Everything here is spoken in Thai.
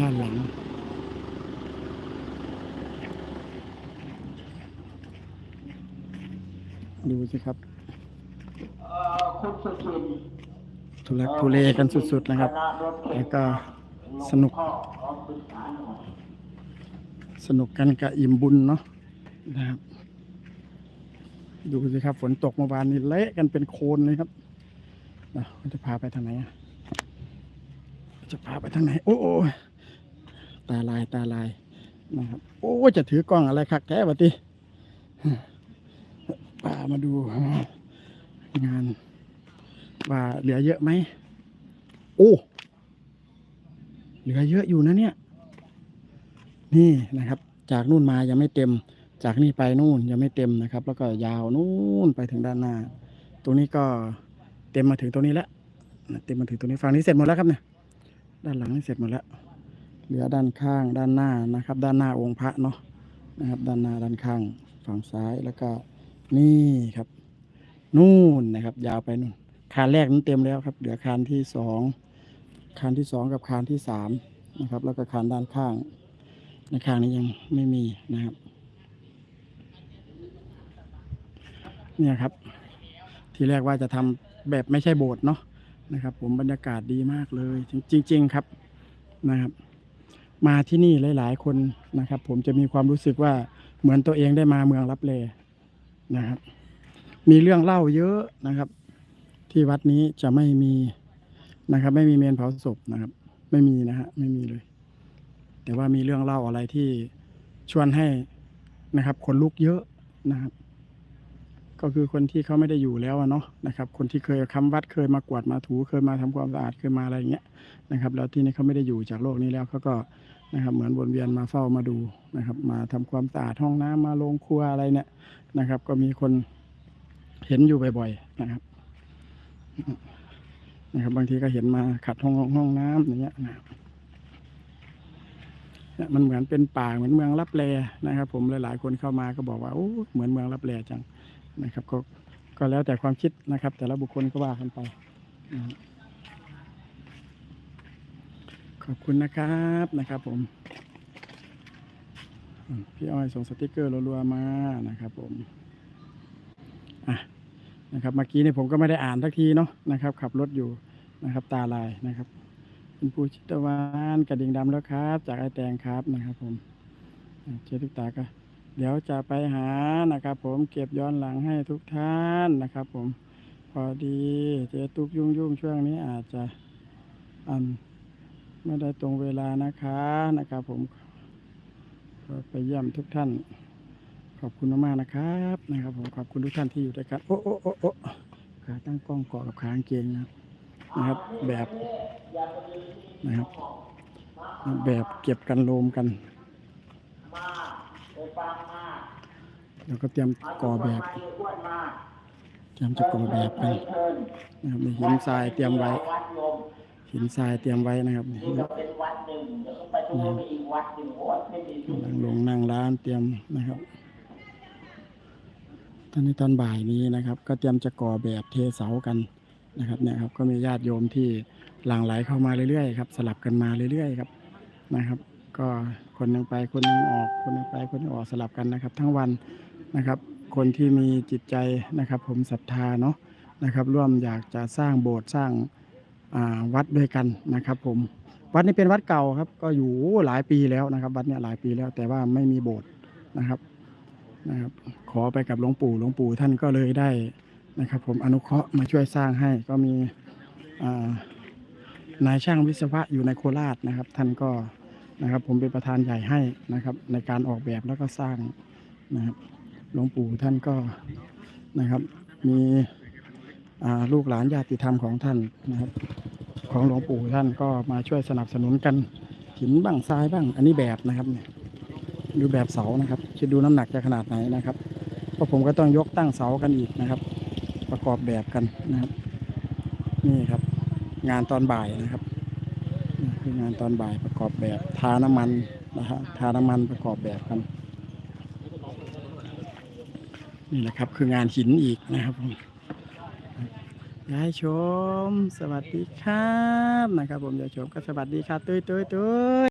ด้านหลัง ดูสิครับทุลักทุเลกันสุดๆนะครับ แล้วก็สนุก สนุกกันกับอิ่มบุญเนาะนะครับ ดูสิครับ ฝนตกเมื่อวานนี้เละกันเป็นโคลนเลยครับนะมันจะพาไปทางไหนจะพาไปทางไหน โอ้โอ ตาลายตาลายนะครับ โอ้จะถือกล้องอะไรคักแท้วะติป่ามาดู งานว่าเหลือเยอะไหมโอ้เหลือเยอะอยู่นะเนี่ย นี่นะครับ จากนู่นมายังไม่เต็ม จากนี่ไปนู่นยังไม่เต็มนะครับ แล้วก็ยาวนู่นไปถึงด้านหน้า ตรงนี้ก็เต็มมาถึงตรงนี้แล้วเต็มมาถึงตรงนี้ฝั่งนี้เสร็จหมดแล้วครับเนี่ยด้านหลังนี่เสร็จหมดแล้ว เหลือด้านข้างด้านหน้านะครับ ด้านหน้าองค์พระเนาะนะครับ ด้านหน้าด้านข้างฝั่งซ้ายแล้วก็นี่ครับ นู่นนะครับ ยาวไปนู่นคานแรกนั้นเต็มแล้วครับ เหลือคานที่สองคานที่สองกับคานที่สามนะครับ แล้วก็คานด้านข้างในข้างนี้ยังไม่มีนะครับ เนี่ยครับ ทีแรกว่าจะทำแบบไม่ใช่โบสถ์เนาะนะครับ ผมบรรยากาศดีมากเลย จริง ๆ ครับนะครับ มาที่นี่หลาย ๆ คนนะครับ ผมจะมีความรู้สึกว่าเหมือนตัวเองได้มาเมืองรับเลนะครับ มีเรื่องเล่าเยอะนะครับ ที่วัดนี้จะไม่มีนะครับ ไม่มีเมนเผาศพนะครับ ไม่มีนะฮะไม่มีเลย แต่ว่ามีเรื่องเล่าอะไรที่ชวนให้นะครับ คนลุกเยอะนะครับ ก็คือคนที่เขาไม่ได้อยู่แล้วอะเนาะนะครับ คนที่เคยคำวัดเคยมากวาดมาถูเคยมาทำความสะอาดเคยมาอะไรอย่างเงี้ยนะครับแล้วที่นี้เขาไม่ได้อยู่จากโลกนี้แล้วเขาก็นะครับเหมือนวนเวียนมาเฝ้ามาดูนะครับ มาทำความสะอาดห้องน้ำมาโรงครัวอะไรเนี่ยนะครับ ก็มีคนเห็นอยู่บ่อยๆนะครับนะครับ บางทีก็เห็นมาขัดห้องห้องน้ำอย่างเงี้ยนะครับเนี่ย มันเหมือนเป็นป่าเหมือนเมืองรับแลนะครับ ผมหลายๆคนเข้ามาก็บอกว่าโอ้เหมือนเมืองรับแลจังนะครับ ก็ก็แล้วแต่ความคิดนะครับ แต่ละบุคคลก็ว่ากันไปขอบคุณนะครับนะครับผมพี่อ้อยส่งสติกเกอร์รัวๆมานะครับผมอะนะครับเมื่อกี้นี่ผมก็ไม่ได้อ่านสักทีเนาะนะครับ ขับรถอยู่นะครับ ตาลายนะครับ คุณปูชิตวานกระดิ่งดำแล้วครับ จากไอแตงครับนะครับ ผมเจตุกตาก็เดี๋ยวจะไปหานะครับ ผมเก็บย้อนหลังให้ทุกท่านนะครับ ผมพอดีเจตุกยุ่งยุ่งช่วงนี้อาจจะอันไม่ได้ตรงเวลานะคะนะครับ ผมก็ไปเยี่ยมทุกท่าน ขอบคุณมากๆนะครับนะครับ ผมขอบคุณทุกท่านที่อยู่ด้วยกันโอ้โอ้โอ้โอ้ขาตั้งกล้องเกาะกับขางเกงนะครับ นะครับ แบบนะครับ แบบเก็บกันโลมกันแล้วก็เตรียมก่อแบบเตรียมจะก่อแบบกันะครับหินทรายเตรียมไว้ หินทรายเตรียมไว้นะครับนี่ก็เป็นวัดหนึ่งเดี๋ยวก็ไปดูอีกวัดหนึ่งโอ้ไม่มีนั่งลงนั่งร้านเตรียมนะครับตอนนี้ตอนบ่ายนี้นะครับ ก็เตรียมจะก่อแบบเทเสากัน นะครับเนี่ยครับก็มีญาติโยมที่หลั่งไหลเข้ามาเรื่อยๆครับสลับกันมาเรื่อยๆครับนะครับ ก็คนหนึงไปคนหนึงออกคนหนึงไปคนหนึงออกสลับกันนะครับ ทั้งวันนะครับ คนที่มีจิตใจนะครับ ผมศรัทธาเนาะนะครับ ร่วมอยากจะสร้างโบสถ์สร้างาวัดด้วยกันนะครับ ผมวัดนี้เป็นวัดเก่าครับ ก็อยู่หลายปีแล้วนะครับ วัดเนี้ยหลายปีแล้วแต่ว่าไม่มีโบสถ์นะครับนะครับ ขอไปกับหลวงปู่หลวงปู่ท่านก็เลยได้ นะครับผมอนุเคราะห์มาช่วยสร้างให้ก็มีนายช่างวิศวะอยู่ในโคราชนะครับ ท่านก็นะครับผมเป็นประธานใหญ่ให้นะครับ ในการออกแบบแล้วก็สร้างนะครับหลวงปู่ท่านก็นะครับมีลูกหลานญาติธรรมของท่านนะครับ ของหลวงปู่ท่านก็มาช่วยสนับสนุนกันหินบ้างทรายบ้าง อันนี้แบบนะครับเนี่ยดูแบบเสานะครับคิดดูน้ำหนักจะขนาดไหนนะครับเพราะผมก็ต้องยกตั้งเสากันอีกนะครับ ประกอบแบบกันนะครับ นี่ครับ งานตอนบ่ายนะครับคืองานตอนบ่ายประกอบแบบทาน้ำมันนะฮะทาน้ำมันประกอบแบบกัน นี่แหละครับคืองานหินอีกนะครับผมยายชม สวัสดีครับนะครับ ผมยายชมก็สวัสดีครับตุ้ยตุ้ยตุ้ย